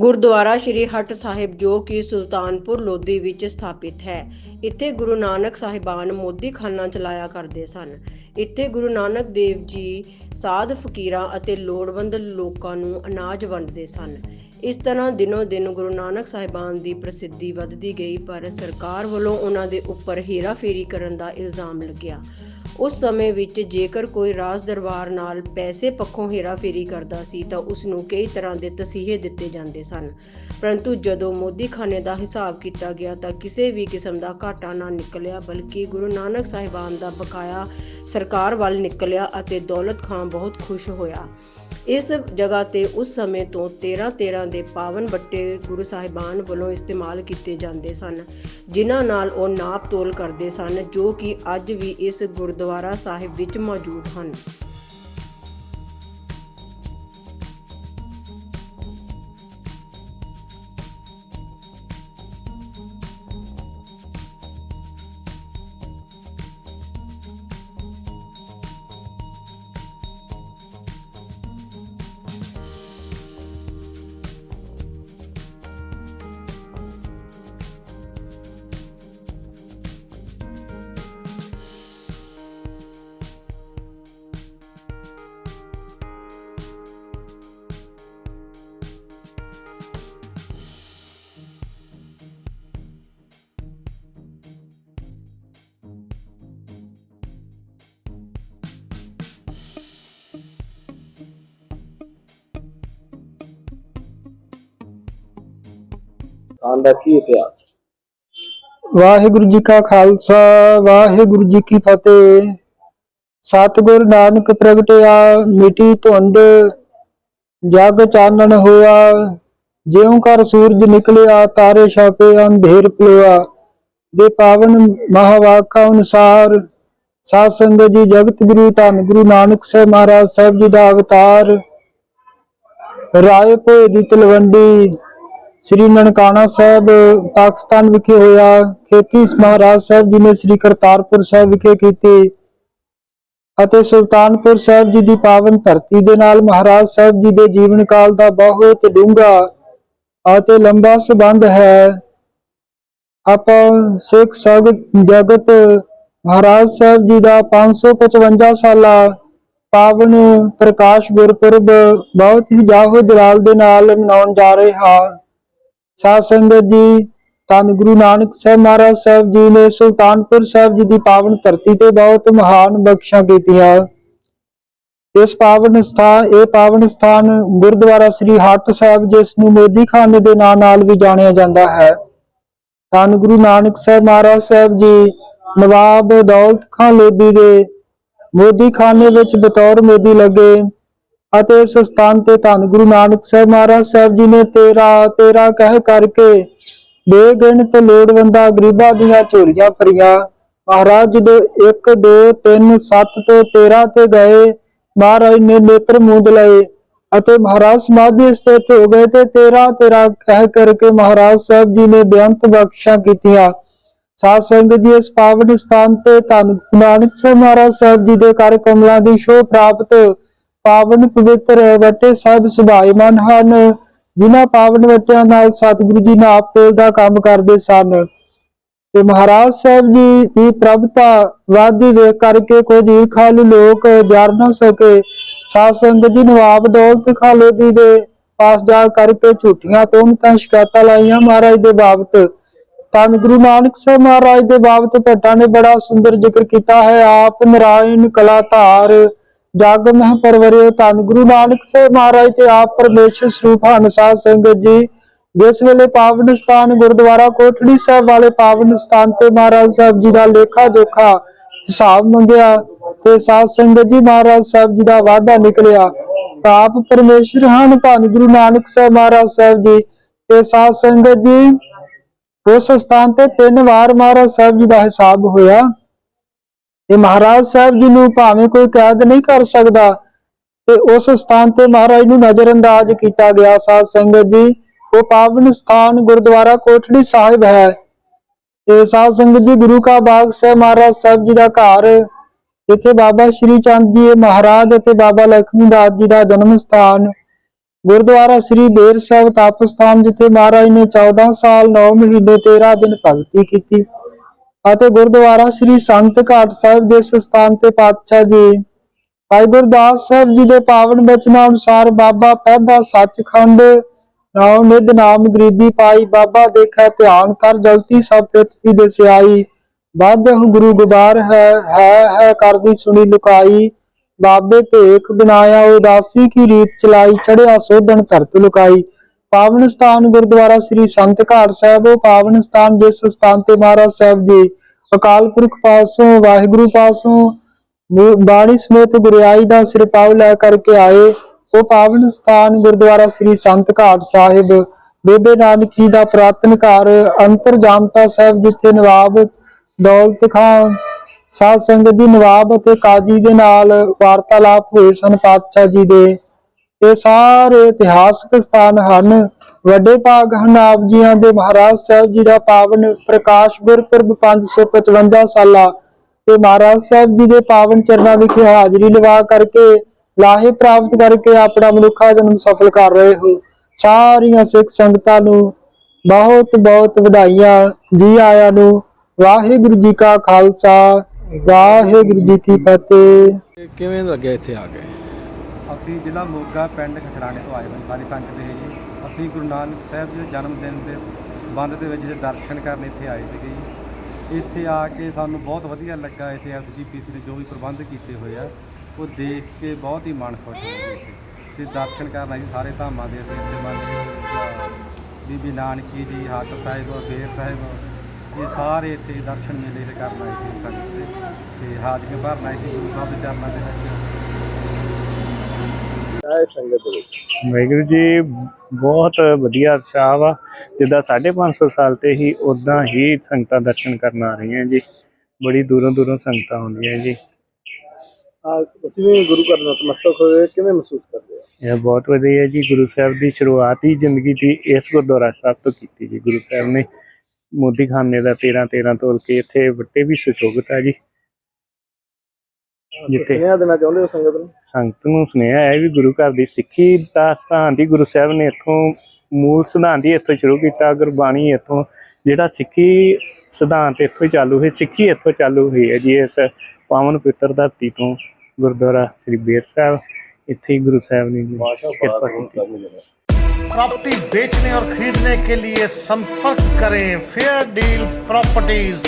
ਗੁਰਦੁਆਰਾ ਸ਼੍ਰੀ ਹੱਟ ਸਾਹਿਬ, ਜੋ ਕਿ ਸੁਲਤਾਨਪੁਰ ਲੋਧੀ ਵਿੱਚ ਸਥਾਪਿਤ ਹੈ। ਇੱਥੇ ਗੁਰੂ ਨਾਨਕ ਸਾਹਿਬਾਨ ਮੋਦੀ ਖਾਨਾ ਚਲਾਇਆ ਕਰਦੇ ਸਨ। ਇੱਥੇ ਗੁਰੂ ਨਾਨਕ ਦੇਵ ਜੀ ਸਾਧ ਫਕੀਰਾਂ ਅਤੇ ਲੋੜਵੰਦ ਲੋਕਾਂ ਨੂੰ ਅਨਾਜ ਵੰਡਦੇ ਸਨ। ਇਸ ਤਰ੍ਹਾਂ ਦਿਨੋ ਦਿਨ ਗੁਰੂ ਨਾਨਕ ਸਾਹਿਬਾਨ ਦੀ ਪ੍ਰਸਿੱਧੀ ਵੱਧਦੀ ਗਈ, ਪਰ ਸਰਕਾਰ ਵੱਲੋਂ ਉਹਨਾਂ ਦੇ ਉੱਪਰ ਹੇਰਾਫੇਰੀ ਕਰਨ ਦਾ ਇਲਜ਼ਾਮ ਲੱਗਿਆ। ਉਸ ਸਮੇਂ ਵਿੱਚ ਜੇਕਰ ਕੋਈ ਰਾਜ ਦਰਬਾਰ ਨਾਲ ਪੈਸੇ ਪੱਖੋਂ ਹੇਰਾਫੇਰੀ ਕਰਦਾ ਸੀ ਤਾਂ ਉਸ ਨੂੰ ਕਈ ਤਰ੍ਹਾਂ ਦੇ ਤਸੀਹੇ ਦਿੱਤੇ ਜਾਂਦੇ ਸਨ। ਪਰੰਤੂ ਜਦੋਂ ਮੋਦੀ ਖਾਨੇ ਦਾ ਹਿਸਾਬ ਕੀਤਾ ਗਿਆ ਤਾਂ ਕਿਸੇ ਵੀ ਕਿਸਮ ਦਾ ਘਾਟਾ ਨਾ ਨਿਕਲਿਆ, ਬਲਕਿ ਗੁਰੂ ਨਾਨਕ ਸਾਹਿਬਾਨ ਦਾ ਬਕਾਇਆ ਸਰਕਾਰ ਵੱਲ ਨਿਕਲਿਆ ਅਤੇ ਦੌਲਤ ਖਾਨ ਬਹੁਤ ਖੁਸ਼ ਹੋਇਆ। ਇਸ ਜਗ੍ਹਾ ਤੇ ਉਸ ਸਮੇਂ ਤੋਂ 13 13 ਦੇ ਪਾਵਨ ਬੱਟੇ ਗੁਰੂ ਸਾਹਿਬਾਨ ਵੱਲੋਂ ਇਸਤੇਮਾਲ ਕੀਤੇ ਜਾਂਦੇ ਸਨ, ਜਿਨ੍ਹਾਂ ਨਾਲ ਉਹ ਨਾਪ ਤੋਲ ਕਰਦੇ ਸਨ, ਜੋ ਕਿ ਅੱਜ ਵੀ ਇਸ ਗੁਰਦੁਆਰਾ ਸਾਹਿਬ ਵਿੱਚ ਮੌਜੂਦ ਹਨ। ਖਾਨ ਦਾ ਕੀ ਇਤਿਹਾਸ? ਵਾਹਿਗੁਰੂ ਜੀ ਕਾ ਖਾਲਸਾ, ਵਾਹਿਗੁਰੂ ਜੀ ਕੀ ਫਤਿਹ। ਸਤਿਗੁਰ ਨਾਨਕ ਪ੍ਰਗਟਿਆ ਮਿਟੀ ਧੁੰਦ, ਜਗ ਚਾਨਣ ਹੋਆ। ਜਿਉ ਕਰ ਸੂਰਜ ਨਿਕਲਿਆ, ਤਾਰੇ ਛਾਪੇ, ਅੰਧੇਰ ਪਲੋਆ ਦੇ ਪਾਵਨ ਮਹਾਵਾਕਾ ਅਨੁਸਾਰ ਸਾਧ ਸੰਗਤ ਜੀ, ਜਗਤ ਗੁਰੂ, ਧੰਨ ਗੁਰੂ ਨਾਨਕ ਸਾਹਿਬ ਮਹਾਰਾਜ ਸਾਹਿਬ ਜੀ ਦਾ ਅਵਤਾਰ। ਰਾਏ ਭੋਏ ਦੀ ਤਲਵੰਡੀ ਸ੍ਰੀ ਨਨਕਾਣਾ ਸਾਹਿਬ, ਪਾਕਿਸਤਾਨ ਵਿਖੇ ਹੋਇਆ। ਖੇਤੀ ਮਹਾਰਾਜ ਸਾਹਿਬ ਜੀ ਨੇ ਸ੍ਰੀ ਕਰਤਾਰਪੁਰ ਸਾਹਿਬ ਵਿਖੇ ਕੀਤੀ ਅਤੇ ਸੁਲਤਾਨਪੁਰ ਸਾਹਿਬ ਜੀ ਦੀ ਪਾਵਨ ਧਰਤੀ ਦੇ ਨਾਲ ਮਹਾਰਾਜ ਸਾਹਿਬ ਜੀ ਦੇ ਜੀਵਨ ਕਾਲ ਦਾ ਬਹੁਤ ਡੂੰਘਾ ਅਤੇ ਲੰਬਾ ਸੰਬੰਧ ਹੈ। ਆਪਾਂ ਸਿੱਖ ਜਗਤ ਮਹਾਰਾਜ ਸਾਹਿਬ ਜੀ ਦਾ 555 ਸਾਲਾ ਪਾਵਨ ਪ੍ਰਕਾਸ਼ ਗੁਰਪੁਰਬ ਬਹੁਤ ਹੀ ਜਾਹੋ ਜਲਾਲ ਦੇ ਨਾਲ ਮਨਾਉਣ ਜਾ ਰਹੇ। ਹਾਂ ਸਾਧ ਸੰਗਤ ਜੀ ਧੰਨ ਗੁਰੂ ਨਾਨਕ ਸਾਹਿਬ ਮਹਾਰਾਜ ਸਾਹਿਬ ਜੀ ਨੇ ਸੁਲਤਾਨਪੁਰ ਸਾਹਿਬ ਜੀ ਦੀ ਪਾਵਨ ਧਰਤੀ ਤੇ ਬਹੁਤ ਮਹਾਨ ਬਖਸ਼ਾਂ ਕੀਤੀਆਂ। ਇਸ ਪਾਵਨ ਸਥਾਨ, ਇਹ ਪਾਵਨ ਸਥਾਨ ਗੁਰਦੁਆਰਾ ਸ੍ਰੀ ਹੱਟ ਸਾਹਿਬ, ਜਿਸ ਨੂੰ ਮੋਦੀ ਖਾਨੇ ਦੇ ਨਾਂ ਨਾਲ ਵੀ ਜਾਣਿਆ ਜਾਂਦਾ ਹੈ। ਧੰਨ ਗੁਰੂ ਨਾਨਕ ਸਾਹਿਬ ਮਹਾਰਾਜ ਸਾਹਿਬ ਜੀ, ਨਵਾਬ ਦੌਲਤ ਖਾਨ ਲੋਧੀ ਦੇ ਮੋਦੀ ਖਾਨੇ ਵਿੱਚ ਬਤੌਰ ਮੋਦੀ ਲੱਗੇ। ਅਤੇ ਇਸ ਸਥਾਨ ਤੇ ਧੰਨ ਗੁਰੂ ਨਾਨਕ ਸਾਹਿਬ ਮਹਾਰਾਜ ਸਾਹਿਬ ਜੀ ਨੇ ਤੇਰਾ ਤੇਰਾ ਕਹਿ ਕਰਕੇ ਬੇਗਿਣਤ ਲੋੜਵੰਦਾ ਗਰੀਬਾਂ ਦੀਆਂ ਝੋਲੀਆਂ ਭਰੀਆਂ। ਮਹਾਰਾਜ ਜਦੋਂ 1 2 3 7 ਤੋਂ 13 ਤੇ ਗਏ, ਮਹਾਰਾਜ ਨੇ ਨੇਤਰ ਮੂੰਦ ਲਏ ਅਤੇ ਮਹਾਰਾਜ ਸਮਾਧੀ ਸਥਿਤ ਹੋ ਗਏ ਤੇ 13 13 ਕਹਿ ਕਰਕੇ ਮਹਾਰਾਜ ਸਾਹਿਬ ਜੀ ਨੇ ਬੇਅੰਤ ਬਖਸ਼ਾਂ ਕੀਤੀਆਂ। ਸਾਧ ਸੰਗਤ ਜੀ, ਇਸ ਪਾਵਨ ਸਥਾਨ ਤੇ ਧੰਨ ਗੁਰੂ ਨਾਨਕ ਸਾਹਿਬ ਮਹਾਰਾਜ ਸਾਹਿਬ ਜੀ ਦੇ ਕਰ ਕਮਲਾਂ ਦੀ ਸ਼ੋਭ ਪ੍ਰਾਪਤ ਪਾਵਨ ਪਵਿੱਤਰ ਵੱਟੇ ਸਾਹਿਬ ਸੁਭਾਈਮਾਨ ਹਨ, ਜਿਨ੍ਹਾਂ ਪਾਵਨ ਵੱਟਿਆਂ ਨਾਲ ਸਤਿਗੁਰੂ ਜੀ ਨਾਪ ਤੋਲ ਦਾ ਕੰਮ ਕਰਦੇ ਸਨ। ਤੇ ਮਹਾਰਾਜ ਸਾਹਿਬ ਜੀ ਦੀ ਪ੍ਰਭਤਾ ਵਾਦੀ ਵੇਖ ਕਰਕੇ ਕੁਝ ਈਰਖਾਲੂ ਲੋਕ ਜਰ ਨਾ ਸਕੇ। ਸਾਧ ਸੰਗਤ ਜੀ ਨਵਾਬ ਦੌਲਤ ਖਾਲੋਦੀ ਦੇ ਪਾਸ ਜਾ ਕਰਕੇ ਝੂਠੀਆਂ ਤੋਮਤਾਂ ਸ਼ਿਕਾਇਤਾਂ ਲਾਈਆਂ ਮਹਾਰਾਜ ਦੇ ਬਾਬਤ। ਧੰਨ ਗੁਰੂ ਨਾਨਕ ਸਾਹਿਬ ਮਹਾਰਾਜ ਦੇ ਬਾਬਤ ਭੱਟਾਂ ਨੇ ਬੜਾ ਸੁੰਦਰ ਜ਼ਿਕਰ ਕੀਤਾ ਹੈ। ਆਪ ਨਰਾਇਣ ਕਲਾ ਧਾਰ ਜਗ ਮਹਿ ਪਰਵਰਿਓ ਧੰਨ ਗੁਰੂ ਨਾਨਕ ਸਾਹਿਬ ਮਹਾਰਾਜ ਤੇ ਆਪ ਪਰਮੇਸ਼ਰ ਸਰੂਪ ਹਨ ਸੰਗਤ ਜੀ। ਜਿਸ ਵੇਲੇ ਪਾਵਨ ਸਥਾਨ ਗੁਰਦੁਆਰਾ ਕੋਟੜੀ ਸਾਹਿਬ ਵਾਲੇ ਪਾਵਨ ਸਥਾਨ ਤੇ ਮਹਾਰਾਜ ਸਾਹਿਬ ਜੀ ਦਾ ਲੇਖਾ ਜੋਖਾ ਹਿਸਾਬ ਮੰਗਿਆ ਤੇ ਸਾਧ ਸੰਗਤ ਜੀ ਮਹਾਰਾਜ ਸਾਹਿਬ ਜੀ ਦਾ ਵਾਅਦਾ ਨਿਕਲਿਆ। ਆਪ ਪਰਮੇਸ਼ਰ ਹਨ ਧੰਨ ਗੁਰੂ ਨਾਨਕ ਸਾਹਿਬ ਮਹਾਰਾਜ ਸਾਹਿਬ ਜੀ ਤੇ ਸਾਧ ਸੰਗਤ ਜੀ ਉਸ ਸਥਾਨ ਤੇ ਤਿੰਨ ਵਾਰ ਮਹਾਰਾਜ ਸਾਹਿਬ ਜੀ ਦਾ ਹਿਸਾਬ ਹੋਇਆ। ਤੇ ਮਹਾਰਾਜ ਸਾਹਿਬ ਜੀ ਨੂੰ ਭਾਵੇਂ ਕੋਈ ਕੈਦ ਨਹੀਂ ਕਰ ਸਕਦਾ, ਤੇ ਉਸ ਸਥਾਨ ਤੇ ਮਹਾਰਾਜ ਨੂੰ ਨਜ਼ਰਅੰਦਾਜ਼ ਕੀਤਾ ਗਿਆ ਸਾਧ ਸੰਗਤ ਜੀ। ਉਹ ਪਾਵਨ ਸਥਾਨ ਗੁਰਦੁਆਰਾ ਕੋਟੜੀ ਸਾਹਿਬ ਹੈ। ਤੇ ਸਾਧ ਸੰਗਤ ਜੀ, ਗੁਰੂ ਕਾ ਬਾਗ ਸਾਹਿਬ, ਮਹਾਰਾਜ ਸਾਹਿਬ ਜੀ ਦਾ ਘਰ। ਇੱਥੇ ਬਾਬਾ ਸ਼੍ਰੀ ਚੰਦ ਜੀ ਮਹਾਰਾਜ ਅਤੇ ਬਾਬਾ ਲਖਮੀ ਦਾਸ ਜੀ ਦਾ ਜਨਮ ਸਥਾਨ। ਗੁਰਦੁਆਰਾ ਸ੍ਰੀ ਬੇਰ ਸਾਹਿਬ ਤਪਸਥਾਨ ਜਿੱਥੇ ਮਹਾਰਾਜ ਨੇ 14 ਸਾਲ 9 ਮਹੀਨੇ 13 ਦਿਨ ਭਗਤੀ ਕੀਤੀ। ਅਤੇ ਗੁਰਦੁਆਰਾ ਸ੍ਰੀ ਸੰਤ ਘਾਟ ਸਾਹਿਬ ਦੇ ਸਥਾਨ ਤੇ ਪਾਤਸ਼ਾਹ ਜੀ। ਭਾਈ ਗੁਰਦਾਸ ਸਾਹਿਬ ਜੀ ਦੇ ਪਾਵਨ ਬਚਨਾਂ ਅਨੁਸਾਰ ਬਾਬਾ ਪਹਿਦਾ ਸੱਚਖੰਡ ਨਾਮ ਨਿਧ ਨਾਮ ਗਰੀਬੀ ਪਾਈ, ਬਾਬਾ ਦੇਖੈ ਧਿਆਨ ਕਰ ਜਲਤੀ ਸਭ ਪ੍ਰਿਥਵੀ ਦੇ ਸਿਆਈ। ਬਾਧਹੁ ਗੁਰੂ ਗੁਬਾਰ ਹੈ ਹੈ ਹੈ ਕਰਦੀ ਸੁਣੀ ਲੁਕਾਈ। ਬਾਬੇ ਭੇਖ ਬਣਾਇਆ ਉਦਾਸੀ ਕੀ ਰੀਤ ਚਲਾਈ ਚੜਿਆ ਸੋਧਣ ਧਰਤ ਲੁਕਾਈ। ਪਾਵਨ ਸਥਾਨ ਗੁਰਦੁਆਰਾ ਸ੍ਰੀ ਸੰਤ ਘਾਟ ਸਾਹਿਬ ਉਹ ਪਾਵਨ ਸਥਾਨ ਜਿਸ ਸਥਾਨ ਤੇ ਮਹਾਰਾਜ ਸਾਹਿਬ ਜੀ ਅਕਾਲ ਪੁਰਖ ਪਾਸੋਂ, ਵਾਹਿਗੁਰੂ ਪਾਸੋਂ ਬਾਣੀ ਸਮੇਤ ਗੁਰਿਆਈ ਦਾ ਸਿਰਪਾਉ ਲੈ ਕਰਕੇ ਆਏ, ਉਹ ਪਾਵਨ ਸਥਾਨ ਗੁਰਦੁਆਰਾ ਸ੍ਰੀ ਸੰਤ ਘਾਟ ਸਾਹਿਬ, ਬੇਬੇ ਨਾਨਕ ਜੀ ਦਾ ਪੁਰਾਤਨ ਘਰ, ਅੰਤਰ ਜਾਮਤਾ ਸਾਹਿਬ ਜਿੱਥੇ ਨਵਾਬ ਦੌਲਤ ਖਾਨ, ਸਾਧ ਸੰਗਤ ਦੀ ਨਵਾਬ ਅਤੇ ਕਾਜੀ ਦੇ ਨਾਲ ਵਾਰਤਾਲਾਪ ਹੋਏ ਸਨ ਪਾਤਸ਼ਾਹ ਜੀ ਦੇ। ਇਹ ਸਾਰੇ ਇਤਿਹਾਸਕ ਸਥਾਨ ਹਨ। ਵੱਡੇ ਭਾਗ ਹਨ ਆਪ ਜੀਆਂ ਦੇ ਮਹਾਰਾਜ ਸਾਹਿਬ ਜੀ ਦਾ ਪਾਵਨ ਪ੍ਰਕਾਸ਼ ਗੁਰਪੁਰਬ 555 ਸਾਲਾ ਤੇ ਮਹਾਰਾਜ ਸਾਹਿਬ ਜੀ ਦੇ ਪਾਵਨ ਚਰਨਾਂ ਵਿਖੇ ਹਾਜ਼ਰੀ ਲਵਾ ਕਰਕੇ ਲਾਹੇ ਪ੍ਰਾਪਤ ਕਰਕੇ ਆਪਣਾ ਮਨੁੱਖਾ ਜਨਮ ਸਫਲ ਕਰ ਰਹੇ ਹੋ। ਸਾਰੀਆਂ ਸਿੱਖ ਸੰਗਤਾਂ ਨੂੰ ਬਹੁਤ ਬਹੁਤ ਵਧਾਈਆਂ ਜੀ ਆਇਆਂ ਨੂੰ। ਵਾਹਿਗੁਰੂ ਜੀ ਕਾ ਖਾਲਸਾ, ਵਾਹਿਗੁਰੂ ਜੀ ਕੀ ਫਤਿਹ। ਕਿਵੇਂ ਲੱਗਿਆ ਇੱਥੇ ਆ ਕੇ? ਅਸੀਂ ਜ਼ਿਲ੍ਹਾ ਮੋਗਾ ਪਿੰਡ ਖਖੜਾਣੇ ਤੋਂ ਆਏ ਹੋਏ ਸਾਰੀ ਸੰਗਤ ਦੇ ਜੀ। ਅਸੀਂ ਗੁਰੂ ਨਾਨਕ ਸਾਹਿਬ ਜੀ ਦੇ ਜਨਮ ਦਿਨ ਦੇ ਬੰਦ ਦੇ ਵਿੱਚ ਜੇ ਦਰਸ਼ਨ ਕਰਨ ਇੱਥੇ ਆਏ ਸੀਗੇ ਜੀ। ਇੱਥੇ ਆ ਕੇ ਸਾਨੂੰ ਬਹੁਤ ਵਧੀਆ ਲੱਗਾ। ਇੱਥੇ ਐਸਜੀਪੀਸੀ ਦੇ ਜੋ ਵੀ ਪ੍ਰਬੰਧ ਕੀਤੇ ਹੋਏ ਆ, ਉਹ ਦੇਖ ਕੇ ਬਹੁਤ ਹੀ ਮਨ ਖੁਸ਼ ਹੋ ਗਿਆ ਤੇ ਦਰਸ਼ਨ ਕਰਨ ਆਏ ਸਾਰੇ ਧਾਮਾਂ ਦੇ ਅਸੀਂ ਇੱਥੇ ਮੰਨ ਬੀਬੀ ਨਾਨਕੀ ਜੀ ਹੱਟ ਸਾਹਿਬ ਬੇਰ ਸਾਹਿਬ, ਇਹ ਸਾਰੇ ਇੱਥੇ ਦਰਸ਼ਨ ਮੇਲੇ ਤੇ ਕਰਨ ਆਏ ਸੀ ਸੰਗਤ ਦੇ ਤੇ ਹਾਜ਼ਰੀਆਂ ਭਰਨ ਆਏ ਸੀ, ਗੁਰੂ ਸਾਹਿਬ ਦੇ ਚਰਨਾਂ ਦੇ ਵਿੱਚ। ਵਾਹਿਗੁਰੂ ਜੀ ਬਹੁਤ ਵਧੀਆ ਉਤਸ਼ਾਹ ਵਾ। ਜਿੱਦਾਂ 550 ਸਾਲ ਤੇ ਹੀ ਉਦਾਂ ਹੀ ਸੰਗਤਾਂ ਦਰਸ਼ਨ ਕਰਨ ਆ ਰਹੀਆਂ ਜੀ। ਬੜੀ ਦੂਰੋਂ ਦੂਰੋਂ ਸੰਗਤਾਂ ਆਉਂਦੀਆਂ ਜੀ। ਤੁਸੀਂ ਵੀ ਗੁਰੂ ਘਰ ਨਤਮਸਤਕ ਹੋਏ ਕਿਵੇਂ ਮਹਿਸੂਸ ਕਰਦੇ ਹੋ? ਇਹ ਬਹੁਤ ਵਧੀਆ ਜੀ ਗੁਰੂ ਸਾਹਿਬ ਦੀ ਸ਼ੁਰੂਆਤ ਹੀ ਜ਼ਿੰਦਗੀ ਦੀ ਇਸ ਗੁਰਦੁਆਰਾ ਸਾਹਿਬ ਤੋਂ ਕੀਤੀ ਜੀ। ਗੁਰੂ ਸਾਹਿਬ ਨੇ ਮੋਦੀ ਖਾਨੇ ਦਾ 13 13 ਤੋਲ ਕੇ ਇੱਥੇ ਵੱਟੇ ਵੀ ਸੁਸ਼ੋਭਿਤ ਹੈ ਜੀ। ਜਿੱਥੇ ਸੁਨੇਹਾ ਦੇਣਾ ਚਾਹੁੰਦੇ ਹੋ ਸੰਗਤ ਨੂੰ ਸੰਗਤ ਨੂੰ ਸੁਨੇਹਾ ਹੈ ਵੀ ਗੁਰੂ ਘਰ ਦੀ ਸਿੱਖੀ ਦਾ ਸਿਧਾਂਤ ਹੀ ਗੁਰੂ ਸਾਹਿਬ ਨੇ ਇੱਥੋਂ ਮੂਲ ਸਿਧਾਂਤ ਹੀ ਇੱਥੋਂ ਸ਼ੁਰੂ ਕੀਤਾ ਗੁਰਬਾਣੀ ਇੱਥੋਂ ਜਿਹੜਾ ਸਿੱਖੀ ਸਿਧਾਂਤ ਇੱਥੋਂ ਹੀ ਚਾਲੂ ਹੋਈ ਸਿੱਖੀ ਇੱਥੋਂ ਚਾਲੂ ਹੋਈ ਹੈ ਜੀ ਇਸ ਪਾਵਨ ਪਵਿੱਤਰ ਧਰਤੀ ਤੋਂ ਗੁਰਦੁਆਰਾ ਸ੍ਰੀ ਬੇਰ ਸਾਹਿਬ ਇੱਥੇ ਹੀ ਗੁਰੂ ਸਾਹਿਬ ਨੇ ਜੀ ਕਿਰਪਾ ਕੀਤੀ प्रॉपर्टी बेचने और खरीदने के लिए संपर्क करें फेयर डील प्रॉपर्टीज